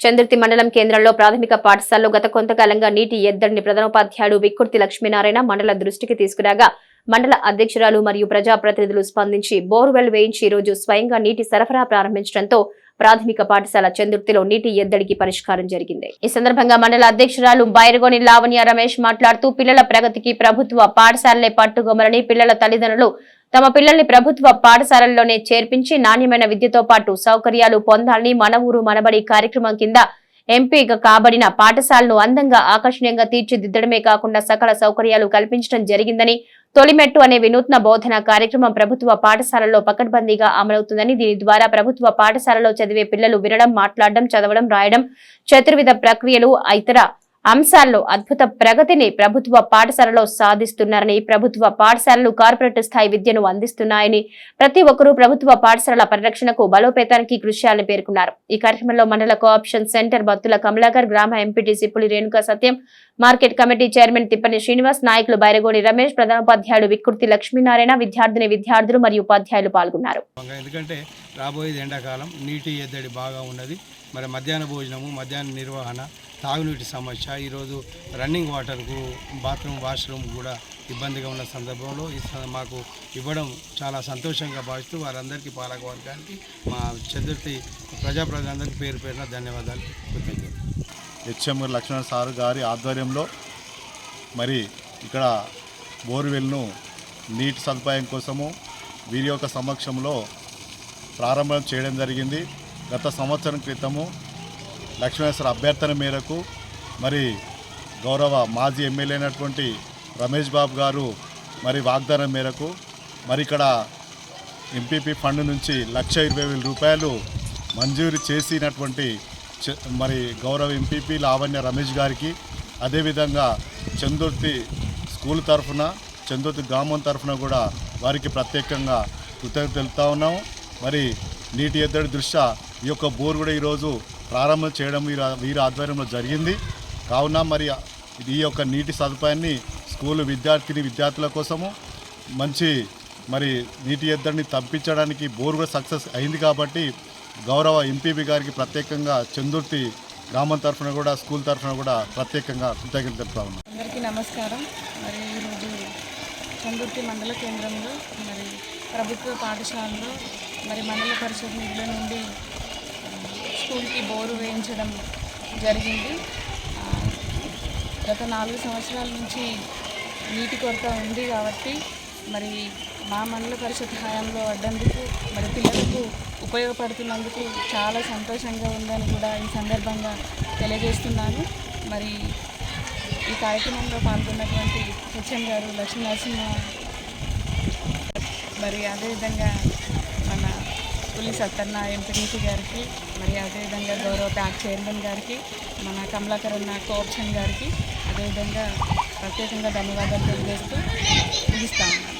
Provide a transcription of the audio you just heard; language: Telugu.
చంద్రతి మండలం కేంద్రంలో ప్రాథమిక పాఠశాలలో గత కొంతకాలంగా నీటి ఎద్దడిని ప్రధానోపాధ్యాయుడు విక్కుర్తి లక్ష్మీనారాయణ మండల దృష్టికి తీసుకురాగా మండల అధ్యక్షురాలు మరియు ప్రజాప్రతినిధులు స్పందించి బోర్వెల్ వేయించి ఈ రోజు స్వయంగా నీటి సరఫరా ప్రారంభించడంతో ప్రాథమిక పాఠశాల చందుర్తిలో నీటి ఎద్దడికి పరిష్కారం జరిగింది. ఈ సందర్భంగా మండల అధ్యక్షురాలు బైరగోని లావణ్య రమేష్ మాట్లాడుతూ పిల్లల ప్రగతికి ప్రభుత్వ పాఠశాలలే పట్టుకోమలని పిల్లల తల్లిదండ్రులు తమ పిల్లల్ని ప్రభుత్వ పాఠశాలల్లోనే చేర్పించి నాణ్యమైన విద్యతో పాటు సౌకర్యాలు పొందాలని మన ఊరు మనబడి కార్యక్రమం కింద ఎంపిక కాబడిన పాఠశాలను అందంగా ఆకర్షణీయంగా తీర్చిదిద్దడమే కాకుండా సకల సౌకర్యాలు కల్పించడం జరిగిందని తొలిమెట్టు అనే వినూత్న బోధన కార్యక్రమం ప్రభుత్వ పాఠశాలల్లో పకడ్బందీగా అమలవుతుందని దీని ద్వారా ప్రభుత్వ పాఠశాలలో చదివే పిల్లలు వినడం మాట్లాడడం చదవడం రాయడం చతుర్విధ ప్రక్రియలు ఇతర అంశాల్లో అద్భుత ప్రగతిని ప్రభుత్వ పాఠశాలలో సాధిస్తున్నారని ప్రభుత్వ పాఠశాలలు కార్పొరేట్ స్థాయి విద్యను అందిస్తున్నాయని ప్రతి ఒక్కరూ ప్రభుత్వ పాఠశాలల పరిరక్షణకు బలోపేతానికి కృషి చేయాలని పేర్కొన్నారు. ఈ కార్యక్రమంలో మండల కోఆప్షన్ సెంటర్ బత్తుల కమలాకర్ గ్రామ MPTC Puli Renuka Satyam market committee chairman Tippani Srinivas నాయకులు బైరగోని రమేష్ ప్రధానోపాధ్యాయుడు వికృతి లక్ష్మీనారాయణ విద్యార్థిని విద్యార్థులు మరియు ఉపాధ్యాయులు పాల్గొన్నారు. ఎందుకంటే రాబోయేది ఎండాకాలం నీటి ఎద్దడి బాగా ఉన్నది. మరి మధ్యాహ్న భోజనము మధ్యాహ్న నిర్వహణ తాగునీటి సమస్య ఈరోజు రన్నింగ్ వాటర్కు బాత్రూమ్ వాష్రూమ్ కూడా ఇబ్బందిగా ఉన్న సందర్భంలో ఈ మాకు ఇవ్వడం చాలా సంతోషంగా భావిస్తూ వారందరికీ పాలకవర్గానికి మా చతుర్థి ప్రజాప్రతినిధులందరికీ పేరు పేరున ధన్యవాదాలు. కృతజ్ఞతలు హెచ్ఎం లక్ష్మణ సార్ గారి ఆధ్వర్యంలో మరి ఇక్కడ బోర్వెల్ను నీటి సదుపాయం కోసము వీరి యొక్క సమక్షంలో ప్రారంభం చేయడం జరిగింది. గత సంవత్సరం క్రితము లక్ష్మణేశ్వర అభ్యర్థన మేరకు మరి గౌరవ మాజీ ఎమ్మెల్యే అయినటువంటి రమేష్ బాబు గారు మరి వాగ్దానం మేరకు మరి ఇక్కడ ఎంపీపీ ఫండ్ నుంచి లక్ష ఇరవై వేల రూపాయలు మంజూరు చేసినటువంటి చ- మరి గౌరవ ఎంపీపీ లావణ్య రమేష్ గారికి అదేవిధంగా చందుర్తి స్కూల్ తరఫున చందుర్తి గ్రామం తరఫున కూడా వారికి ప్రత్యేకంగా కృతజ్ఞత తెలుపుతా ఉన్నాము మరి నీటి ఎద్దడి దృష్ట్యా ఈ యొక్క బోర్ కూడా ఈరోజు ప్రారంభం చేయడం వీరి వీరి ఆధ్వర్యంలో జరిగింది. కావున మరి ఈ యొక్క నీటి సదుపాయాన్ని స్కూల్ విద్యార్థిని విద్యార్థుల కోసము మంచి మరి నీటి ఎద్దడిని తప్పించడానికి బోర్ కూడా సక్సెస్ అయింది కాబట్టి గౌరవ ఎంపీపీ గారికి ప్రత్యేకంగా చందుర్తి గ్రామం తరఫున కూడా స్కూల్ తరఫున కూడా ప్రత్యేకంగా కృతజ్ఞత తెలుపుతా ఉన్నాం. అందరికీ నమస్కారం. మరి ఈరోజు చందుర్తి మండల కేంద్రంలో మరి ప్రభుత్వ పాఠశాలలో మరి మండల పరిషత్ నిధుల నుండి స్కూల్కి బోరు వేయించడం జరిగింది. గత నాలుగు సంవత్సరాల నుంచి నీటి కొరత ఉంది కాబట్టి మరి మా మండల పరిషత్ హయాంలో అడ్డందుకు మరి పిల్లలకు ఉపయోగపడుతున్నందుకు చాలా సంతోషంగా ఉందని కూడా ఈ సందర్భంగా తెలియజేస్తున్నాను. మరి ఈ కార్యక్రమంలో పాల్గొన్నటువంటి హెచ్ఎం గారు లక్ష్మీ నరసింహ మరి అదేవిధంగా పులి సత్తన్న ఎంపీటీసీ గారికి మరి అదేవిధంగా గౌరవ బ్యాంక్ చైర్మన్ గారికి మన కమలాకర్ ఉన్న కోఆప్షన్ గారికి అదేవిధంగా ప్రత్యేకంగా ధన్యవాదాలు తెలియజేస్తూ ముగిస్తాను.